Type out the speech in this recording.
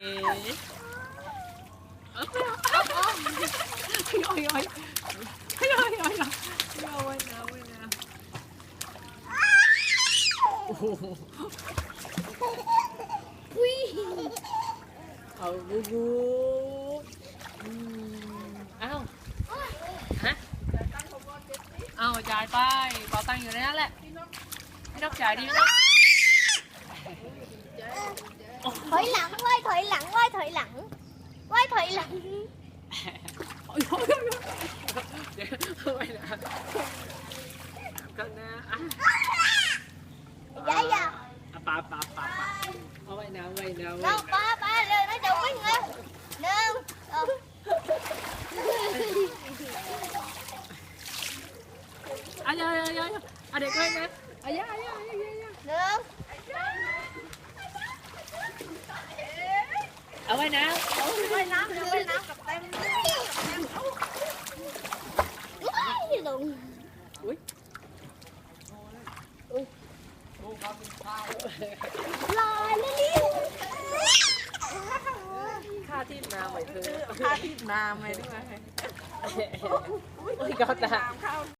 เอ๊ะเอาไปเอาเอาเอาย่อยย่อยย่อยย่อยย่อยไว้นะไว้นะโอ้โหอุ้ยเอาบูบูอืมเอ้าฮะเอาจ่ายไปเป๋าตังค์อยู่ในนั้นแหละพี่นกจ่ายดี นะถอยหลังไหว้ถอยหลังไหว้ถอยหลังไหว้ถอยหลังโอ้ยโอ้ยโอ้ยเดี๋ยวเอาไว้นะก็นะอะอย่าอย่าอะปาปาปาปาเอาไว้นะไว้นะไว้น้องนะป้าป้าเลยน้องจะวิ่งเลยหนึ่งสองอะอย่าอย่าอย่าอย่าอะเด็กไว้นะอะอย่าอย่าอย่าอย่าอย่าหนึ่ง เอาไว้นะว่ายน้ำว่ายน้ำกับเต็มลงอุ้ยลอยเลยนี่ค่าที่นาไว้เธอพาทิตน้ำไปด้วยอุ้ยก็ตาน้ำเข้า